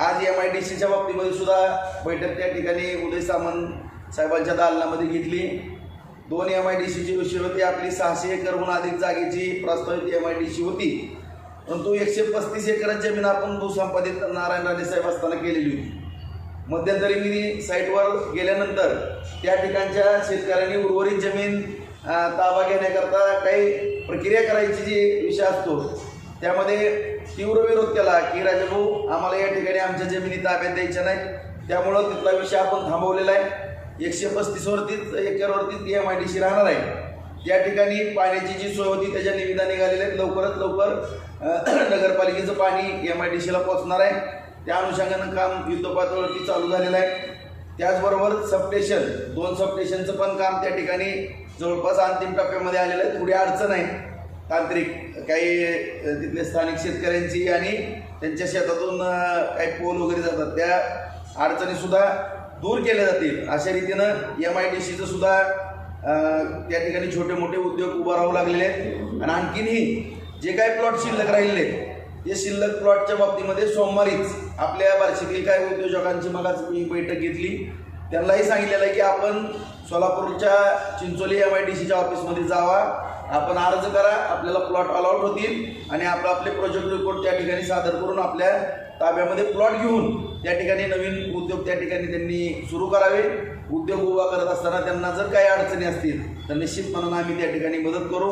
आज M I D सीच्या बाबतीमध्ये सुद्धा बैठक त्या ठिकाणी उदय सामंत साहेबांच्या दालनामध्ये घेतली. दोन एम आय डी सीची विषय होती आपली सहाशे एकरहून अधिक जागेची प्रस्तावित एम आय डी सी होती. परंतु एकशे पस्तीस एकर जमीन आपण भूसंपादित नारायण राणे साहेब असताना केलेली होती. मध्यंतरी मी साईटवर गेल्यानंतर त्या ठिकाणच्या शेतकऱ्यांनी उर्वरित जमीन ताबा घेण्याकरता काही प्रक्रिया करायची जी विषय असतो त्यामध्ये तीव्र विरोध केला की राजाभाऊ आम्हाला या ठिकाणी आमच्या जमिनी ताब्यात द्यायच्या नाहीत त्यामुळं तिथला विषय आपण थांबवलेला आहे. एकशे पस्तीसवरतीच एकरवरतीच ती एम आय डी सी राहणार आहे. या ठिकाणी पाण्याची जी सोय होती त्याच्या निविदा निघालेल्या आहेत. लवकरात लवकर नगरपालिकेचं पाणी एम आय डी सीला पोहोचणार आहे. त्या अनुषंगानं काम युद्धपातळीवरती चालू झालेलं आहे. त्याचबरोबर सबस्टेशन दोन सबस्टेशनचं पण काम त्या ठिकाणी जवळपास अंतिम टप्प्यामध्ये आलेलं आहे. थोडी अडचण आहे. तांत्रिक काही तिथले स्थानिक शेतकऱ्यांची आणि त्यांच्या शेतातून काही पोल वगैरे जातात. त्या अडचणीसुद्धा दूर केल्या जातील. अशा रीतीनं एम आय डी सीचं सुद्धा त्या ठिकाणी छोटे मोठे उद्योग उभा राहू लागलेले आहेत. आणि आणखीनही जे काही प्लॉट शिल्लक राहिले ते शिल्लक प्लॉटच्या बाबतीमध्ये सोमवारीच आपल्या बार्शीतील काही उद्योजकांची मगाच मी बैठक घेतली. त्यांनाही सांगितलेलं आहे की आपण सोलापूरच्या चिंचोली एम आय डी सीच्या ऑफिसमध्ये जावा. आपण अर्ज करा आपल्याला प्लॉट अलॉट होतील आणि आपलं आपले प्रोजेक्ट रिपोर्ट त्या ठिकाणी सादर करून आपल्या ताब्यामध्ये प्लॉट घेऊन त्या ठिकाणी नवीन उद्योग त्या ठिकाणी त्यांनी सुरू करावे. उद्योग उभा करत असताना त्यांना जर काही अडचणी असतील तर निश्चितपणानं आम्ही त्या ठिकाणी मदत करू.